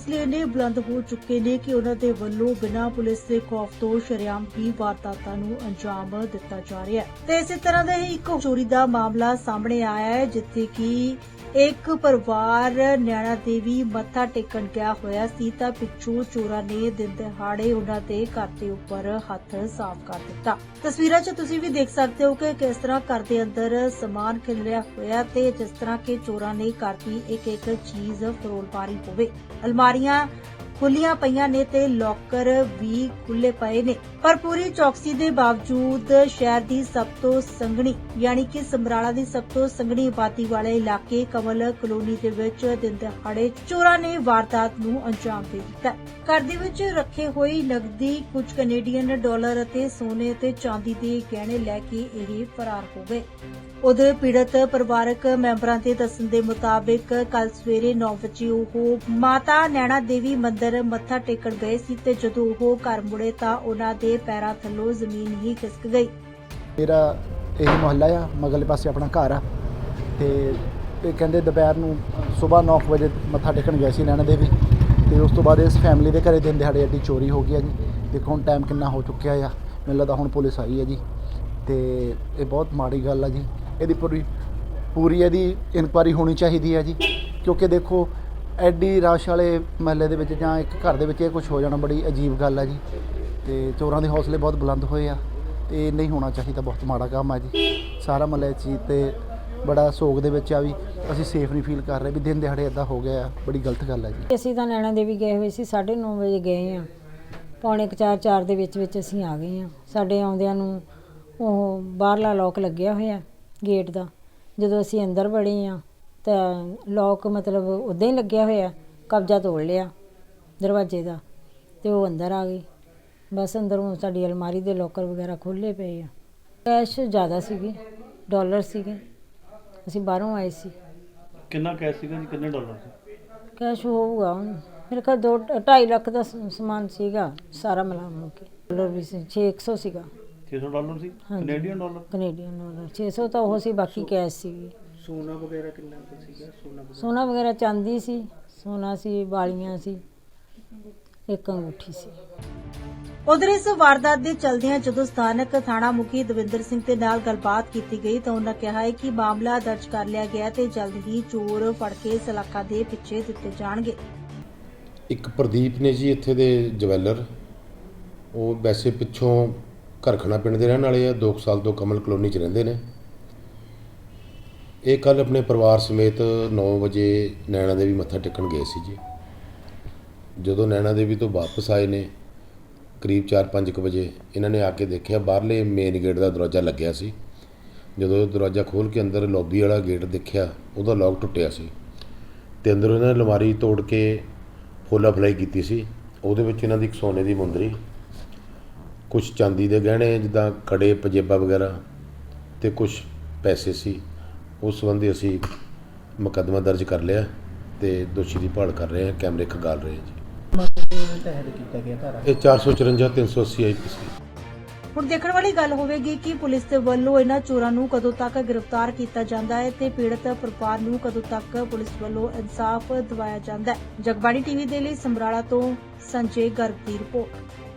ਹੌਸਲੇ ਨੇ ਬੁਲੰਦ ਹੋ ਚੁੱਕੇ ਨੇ ਕਿ ਉਹਨਾਂ ਦੇ ਵੱਲੋਂ ਬਿਨਾਂ ਪੁਲਿਸ ਦੇ ਖੌਫ ਤੋਂ ਸ਼ਰੇਆਮ ਵੀ ਵਾਰਦਾਤਾਂ ਨੂੰ ਅੰਜਾਮ ਦਿੱਤਾ ਜਾ ਰਿਹਾ ਹੈ। ਤੇ ਇਸੇ ਤਰ੍ਹਾਂ ਦਾ ਹੀ ਇੱਕ ਚੋਰੀ ਦਾ ਮਾਮਲਾ ਸਾਹਮਣੇ ਆਇਆ ਹੈ, ਜਿੱਥੇ ਕਿ ਇੱਕ ਪਰਿਵਾਰ ਨੈਣਾ ਦੇਵੀ ਮੱਥਾ ਟੇਕਣ ਗਿਆ ਹੋਇਆ ਸੀ ਤਾਂ ਪਿੱਛੋਂ ਚੋਰਾਂ ਨੇ ਦਿਨ ਦਿਹਾੜੇ ਉਹਨਾਂ ਦੇ ਘਰ ਦੇ ਉੱਪਰ ਹੱਥ ਸਾਫ਼ ਕਰ ਦਿੱਤਾ। ਤਸਵੀਰਾਂ 'ਚ ਤੁਸੀਂ ਵੀ ਦੇਖ ਸਕਦੇ ਹੋ ਕਿ ਕਿਸ ਤਰ੍ਹਾਂ ਘਰ ਦੇ ਅੰਦਰ ਸਮਾਨ ਖਿਲਰਿਆ ਹੋਇਆ ਤੇ ਜਿਸ ਤਰ੍ਹਾਂ ਕਿ ਚੋਰਾਂ ਨੇ ਘਰ ਦੀ ਇੱਕ ਇੱਕ ਚੀਜ਼ ਫਰੋਲ ਪਾਰੀ ਹੋਵੇ। ਅਲਮਾਰੀਆਂ ਖੁੱਲੀਆਂ ਪਈਆਂ ਨੇ ਤੇ ਲੋਕਰ ਵੀ ਖੁੱਲੇ ਪਏ ਨੇ। ਪਰ ਪੂਰੀ ਚੌਕਸੀ ਦੇ ਬਾਵਜੂਦ ਸ਼ਹਿਰ ਦੀ ਸਭ ਤੋਂ ਸੰਘਣੀ, ਯਾਨੀ ਕਿ ਸਮਰਾਲਾ ਦੀ ਸਭ ਤੋਂ ਸੰਘਣੀ ਆਬਾਦੀ ਵਾਲੇ ਇਲਾਕੇ ਕਮਲ ਕਲੋਨੀ ਦੇ ਵਿੱਚ ਦਿਨ ਦਿਹਾੜੇ ਚੋਰਾਂ ਨੇ ਵਾਰਦਾਤ ਨੂੰ ਅੰਜਾਮ ਦੇ ਦਿੱਤਾ। ਘਰ ਦੇ ਵਿੱਚ ਰੱਖੇ ਹੋਈ ਨਗਦੀ ਕੁਝ ਕੈਨੇਡੀਅਨ ਡਾਲਰ ਅਤੇ ਸੋਨੇ ਅਤੇ ਚਾਂਦੀ ਦੇ ਗਹਿਣੇ ਲੈ ਕੇ ਇਹ ਫਰਾਰ ਹੋ ਗਏ। ਉਧਰ ਪੀੜਤ ਪਰਿਵਾਰਕ ਮੈਂਬਰਾਂ ਦੇ ਦੱਸਣ ਦੇ ਮੁਤਾਬਿਕ ਕੱਲ ਸਵੇਰੇ 9 ਵਜੇ ਉਹ ਮਾਤਾ ਨੈਣਾ ਦੇਵੀ ਮੰਦਿਰ ਮੱਥਾ ਟੇਕਣ ਗਏ ਸੀ ਤੇ ਜਦੋਂ ਉਹ ਘਰ ਮੁੜੇ ਤਾਂ ਉਹਨਾਂ ਦੇ ਪੈਰਾਂ ਥੱਲੋਂ ਜ਼ਮੀਨ ਹੀ ਖਿਸਕ ਗਈ। ਮੇਰਾ ਇਹ ਮੁਹੱਲਾ ਆ ਮਗਲੇ ਪਾਸੇ ਆਪਣਾ ਘਰ ਆ। ਤੇ ਇਹ ਕਹਿੰਦੇ ਦੁਪਹਿਰ ਨੂੰ ਸਵੇਰ 9 ਵਜੇ ਮੱਥਾ ਟੇਕਣ ਗਏ ਸੀ ਨੈਣਾ ਦੇਵੀ। ਤੇ ਉਸ ਤੋਂ ਬਾਅਦ ਇਸ ਫੈਮਿਲੀ ਦੇ ਘਰੇ ਦਿਨ ਦਿਹਾੜੇ ਅੱਡੀ ਚੋਰੀ ਹੋ ਗਈ ਆ ਜੀ। ਦੇਖੋ ਹੁਣ ਟਾਈਮ ਕਿੰਨਾ ਹੋ ਚੁੱਕਿਆ ਆ। ਮੈਨੂੰ ਲੱਗਦਾ ਹੁਣ ਪੁਲਿਸ ਆਈ ਹੈ ਜੀ। ਤੇ ਇਹ ਬਹੁਤ ਮਾੜੀ ਗੱਲ ਆ ਜੀ। ਇਹਦੀ ਪੂਰੀ ਪੂਰੀ ਇਹਦੀ ਇਨਕੁਆਰੀ ਹੋਣੀ ਚਾਹੀਦੀ ਹੈ ਜੀ। ਕਿਉਂਕਿ ਦੇਖੋ ਐਡੀ ਰਸ਼ ਵਾਲੇ ਮਹੱਲੇ ਦੇ ਵਿੱਚ ਜਾਂ ਇੱਕ ਘਰ ਦੇ ਵਿੱਚ ਇਹ ਕੁਝ ਹੋ ਜਾਣਾ ਬੜੀ ਅਜੀਬ ਗੱਲ ਆ ਜੀ। ਤੇ ਚੋਰਾਂ ਦੇ ਹੌਸਲੇ ਬਹੁਤ ਬੁਲੰਦ ਹੋਏ ਆ। ਤੇ ਇਹ ਨਹੀਂ ਹੋਣਾ ਚਾਹੀਦਾ, ਬਹੁਤ ਮਾੜਾ ਕੰਮ ਆ ਜੀ। ਸਾਰਾ ਮਹੱਲੇ ਚੀਜ਼ ਤੇ ਬੜਾ ਸੋਗ ਦੇ ਵਿੱਚ ਆ ਵੀ ਅਸੀਂ ਸੇਫ ਨਹੀਂ ਫੀਲ ਕਰ ਰਹੇ ਵੀ ਦਿਨ ਦਿਹਾੜੇ ਇਦਾਂ ਹੋ ਗਿਆ ਆ। ਬੜੀ ਗਲਤ ਗੱਲ ਆ ਜੀ। ਅਸੀਂ ਤਾਂ ਨੈਣਾ ਦੇਵੀ ਗਏ ਹੋਏ ਸੀ 9:30 ਵਜੇ ਗਏ ਆ। ਪੌਣੇ 4 4 ਦੇ ਵਿੱਚ ਵਿੱਚ ਅਸੀਂ ਆ ਗਏ ਆ। ਸਾਡੇ ਆਉਂਦਿਆਂ ਨੂੰ ਉਹ ਬਾਹਰਲਾ ਲੋਕ ਲੱਗਿਆ ਹੋਇਆ ਗੇਟ ਦਾ। ਜਦੋਂ ਅਸੀਂ ਅੰਦਰ ਵੜੇ ਆ ਤਾਂ ਲੋਕ ਮਤਲਬ ਉਦਾਂ ਹੀ ਲੱਗਿਆ ਹੋਇਆ ਕਬਜ਼ਾ ਤੋੜ ਲਿਆ ਦਰਵਾਜ਼ੇ ਦਾ ਤੇ ਉਹ ਅੰਦਰ ਆ ਗਈ। ਬਸ ਅੰਦਰੋਂ ਸਾਡੀ ਅਲਮਾਰੀ ਦੇ ਲੋਕਰ ਵਗੈਰਾ ਖੋਲੇ ਪਏ ਆ। ਕੈਸ਼ ਜ਼ਿਆਦਾ ਸੀਗੇ ਡਾਲਰ ਸੀਗੇ। ਅਸੀਂ ਬਾਹਰੋਂ ਆਏ ਸੀ। ਕਿੰਨਾ ਕੈਸ਼ ਸੀਗਾ ਜੀ ਕਿੰਨੇ ਡਾਲਰ ਸੀ? ਕੈਸ਼ ਹੋਊਗਾ ਹੁਣ। ਮੇਰੇ ਕੋਲ 2 2.5 ਲੱਖ ਦਾ ਸ- ਸਮਾਨ ਸੀਗਾ ਸਾਰਾ ਮਿਲਾ ਕੇ ਡਾਲਰ ਵੀ ਸੀ 600 ਸੀਗਾ। 600 ਡਾਲਰ ਸੀ? ਹਾਂਜੀ। ਕੈਨੇਡੀਅਨ ਡਾਲਰ ਕੈਨੇਡੀਅਨ ਡਾਲਰ 600 ਤਾਂ ਉਹ ਸੀ ਬਾਕੀ ਕੈਸ਼ ਸੀਗੀ। ਸੋਨਾ ਵਗੈਰਾ ਕਿੰਨਾ ਕੁ ਸੀਗਾ? ਸੋਨਾ ਸੋਨਾ ਵਗੈਰਾ ਚਾਂਦੀ ਸੀ ਸੋਨਾ ਸੀ ਵਾਲੀਆਂ ਸੀ ਇੱਕ ਅੰਗੂਠੀ ਸੀ। ਉਧਰ ਇਸ ਵਾਰਦਾਤ ਦੇ ਚਲਦਿਆਂ ਜਦੋਂ ਸਥਾਨਕ ਥਾਣਾ ਮੁਖੀ ਦਵਿੰਦਰ ਸਿੰਘ ਦੇ ਨਾਲ ਗੱਲਬਾਤ ਕੀਤੀ ਗਈ ਤਾਂ ਉਹਨਾਂ ਕਿਹਾ ਹੈ ਕਿ ਮਾਮਲਾ ਦਰਜ ਕਰ ਲਿਆ ਗਿਆ ਤੇ ਜਲਦ ਹੀ ਚੋਰ ਫੜ ਕੇ ਸਲਾਖਾਂ ਦੇ ਪਿੱਛੇ ਦਿੱਤੇ ਜਾਣਗੇ। ਇੱਕ ਪ੍ਰਦੀਪ ਨੇ ਜੀ ਇੱਥੇ ਦੇ ਜਵੈਲਰ। ਉਹ ਵੈਸੇ ਪਿੱਛੋਂ ਘਰਖਣਾ ਪਿੰਡ ਦੇ ਰਹਿਣ ਵਾਲੇ ਆ 2 ਸਾਲ ਤੋਂ ਕਮਲ ਕਲੋਨੀ 'ਚ ਰਹਿੰਦੇ ਨੇ। ਇਹ ਕੱਲ ਆਪਣੇ ਪਰਿਵਾਰ ਸਮੇਤ 9 ਵਜੇ ਨੈਣਾ ਦੇਵੀ ਮੱਥਾ ਟੇਕਣ ਗਏ ਸੀ ਜੀ। ਜਦੋਂ ਨੈਣਾ ਦੇਵੀ ਤੋਂ ਵਾਪਸ ਆਏ ਨੇ, ਕਰੀਬ 4-5 ਵਜੇ, ਇਹਨਾਂ ਨੇ ਆ ਕੇ ਦੇਖਿਆ ਬਾਹਰਲੇ ਮੇਨ ਗੇਟ ਦਾ ਦਰਵਾਜ਼ਾ ਲੱਗਿਆ ਸੀ। ਜਦੋਂ ਇਹ ਦਰਵਾਜ਼ਾ ਖੋਲ੍ਹ ਕੇ ਅੰਦਰ ਲੌਬੀ ਵਾਲਾ ਗੇਟ ਦੇਖਿਆ, ਉਹਦਾ ਲੌਕ ਟੁੱਟਿਆ ਸੀ ਤੇ ਅੰਦਰ ਇਹਨਾਂ ਨੇ ਅਲਮਾਰੀ ਤੋੜ ਕੇ ਫੋਲਾ ਫਲਾਈ ਕੀਤੀ ਸੀ। ਉਹਦੇ ਵਿੱਚ ਇਹਨਾਂ ਦੀ ਇੱਕ ਸੋਨੇ ਦੀ ਮੁੰਦਰੀ ਕੁਝ ਚਾਂਦੀ ਦੇ ਗਹਿਣੇ, ਜਿੱਦਾਂ ਕੜੇ, ਪਜੇਬਾ ਵਗੈਰਾ ਤੇ ਕੁਝ ਪੈਸੇ ਸੀ। ਉਸ ਸੰਬੰਧੀ ਅਸੀਂ ਮੁਕੱਦਮਾ ਦਰਜ ਕਰ ਲਿਆ ਤੇ ਦੋਸ਼ੀ ਦੀ ਭਾਲ ਕਰ ਰਹੇ ਹਾਂ, ਕੈਮਰੇ ਖੰਗਾਲ ਰਹੇ ਹਾਂ ਜੀ। ਇਹ 454 380 ਆਈਪੀਸੀ ਹੁਣ ਦੇਖਣ ਵਾਲੀ ਗੱਲ ਹੋਵੇਗੀ ਕਿ ਪੁਲਿਸ ਦੇ ਵੱਲੋਂ ਇਹਨਾਂ ਚੋਰਾਂ ਨੂੰ ਕਦੋਂ ਤੱਕ ਗ੍ਰਿਫਤਾਰ ਕੀਤਾ ਜਾਂਦਾ ਹੈ ਤੇ ਪੀੜਤ ਪਰਿਵਾਰ ਨੂੰ ਕਦੋਂ ਤੱਕ ਪੁਲਿਸ ਵੱਲੋਂ ਇਨਸਾਫ ਦਿਵਾਇਆ ਜਾਂਦਾ ਹੈ। ਜਗਬਾਣੀ ਟੀਵੀ ਦੇ ਲਈ ਸਮਰਾਲਾ ਤੋਂ ਸੰਜੇ ਗਰਗ ਦੀ ਰਿਪੋਰਟ।